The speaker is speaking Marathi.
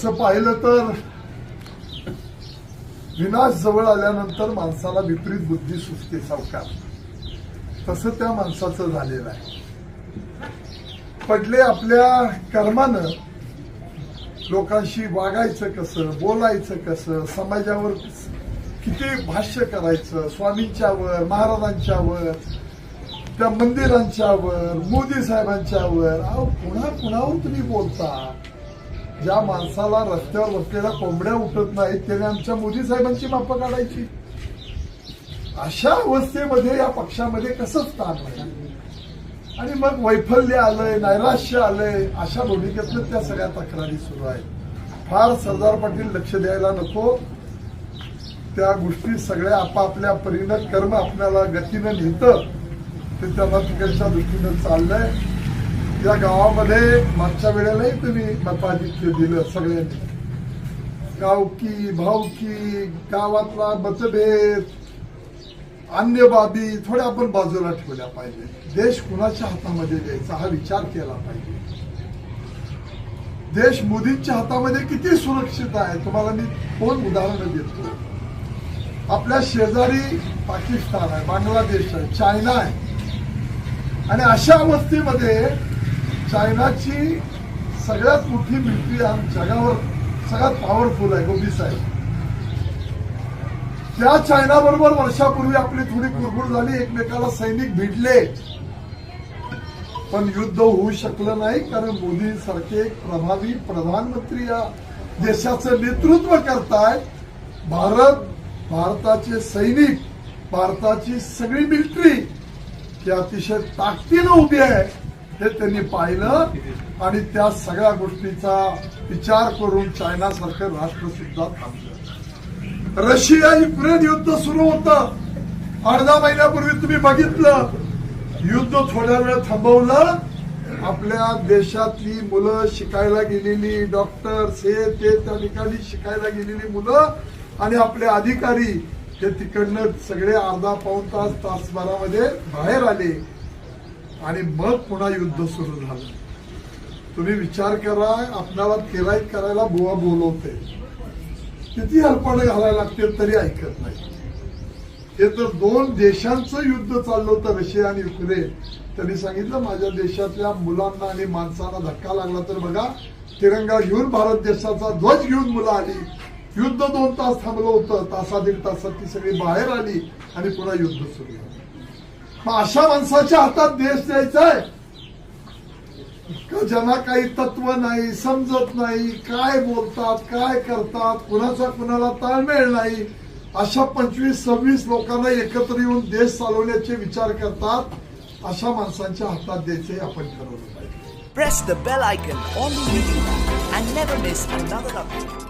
तसं पाहिलं तर विनाश जवळ आल्यानंतर माणसाला विपरीत बुद्धी सुचते सावकार. तसं त्या माणसाचं झालेलं आहे. पडले आपल्या कर्मानं लोकांशी वागायचं कसं बोलायचं कसं समाजावर किती भाष्य करायचं स्वामींच्यावर महाराजांच्यावर त्या मंदिरांच्यावर मोदी साहेबांच्यावर अहो पुन्हा कुणावर तुम्ही बोलता. ज्या माणसाला रस्त्यावर बसलेल्या कोंबड्या उठत नाहीत त्याने आमच्या मोदी साहेबांची मापं काढायची. अशा अवस्थेमध्ये या पक्षामध्ये कसं स्थान आणि मग वैफल्य आलंय नैराश्य आलंय अशा भूमिकेतनं त्या सगळ्या तक्रारी सुरू आहेत. फार सरदार पाटील लक्ष द्यायला नको. त्या गोष्टी सगळ्या आपापल्या परीनं कर्म आपल्याला गतीनं नेतं ते त्यांना तिकडच्या दृष्टीनं चाललंय. या गावामध्ये मागच्या वेळेलाही तुम्ही मताधिक्य दिलं सगळ्यांनी गावकी भावकी गावातला मतभेद अन्य बाबी थोड्या आपण बाजूला ठेवल्या पाहिजे. देश कुणाच्या हातामध्ये द्यायचा हा विचार केला पाहिजे. देश मोदींच्या हातामध्ये किती सुरक्षित आहे तुम्हाला मी दोन उदाहरणं देतो. आपल्या शेजारी पाकिस्तान आहे बांगलादेश आहे चायना आहे. आणि अशा अवस्थेमध्ये चायनाची सगळ्यात मोठी मिलिटरी जगावर सगळ्यात पॉवरफुल आहे गोबी साहेब. त्या चायना बरोबर वर्षापूर्वी आपली थोडी कुरबुड झाली एकमेकाला सैनिक भिडले पण युद्ध होऊ शकलं नाही कारण मोदी सारखे प्रभावी प्रधानमंत्री या देशाचं नेतृत्व करतायत भारत भारताचे सैनिक भारताची सगळी मिलिटरी ही अतिशय ताकदीनं उभी आहे. हे त्यांनी पाहिलं आणि त्या सगळ्या गोष्टीचा विचार करून चायना सारखं राष्ट्र सुद्धा थांबलं. रशिया युक्रेन युद्ध सुरू होतं. अर्धा महिन्यापूर्वी तुम्ही बघितलं. युद्ध थोड्या वेळ थांबवलं. आपल्या देशातली मुलं शिकायला गेलेली डॉक्टर्स हे ते त्या ठिकाणी शिकायला गेलेली मुलं आणि आपले अधिकारी हे तिकडनं सगळे अर्धा पाऊन तास तासभरामध्ये बाहेर आले. आणि मग पुन्हा युद्ध सुरू झालं. तुम्ही विचार करा आपणाला केलाय करायला बुवा बोलवते. किती हलपणे घालायला लागते तरी ऐकत नाही. हे तर दोन देशांचं युद्ध चाललं होतं रशिया आणि युक्रेन. त्यांनी सांगितलं माझ्या देशातल्या मुलांना आणि माणसांना धक्का लागला तर बघा तिरंगा घेऊन भारत देशाचा ध्वज घेऊन मुलं आली. युद्ध दोन तास थांबलं होतं तासा दीड तासात ती सगळी बाहेर आली आणि पुन्हा युद्ध सुरू झालं. मग अशा माणसाच्या हातात देश द्यायचा आहे. का ज्यांना काही तत्व नाही समजत नाही काय बोलतात काय करतात कुणाचा कुणाला ताळमेळ नाही. अशा पंचवीस सव्वीस लोकांना एकत्र येऊन देश चालवण्याचे विचार करतात. अशा माणसांच्या हातात द्यायचे आपण ठरवलं पाहिजे. Press the bell icon on the YouTube and never miss another update.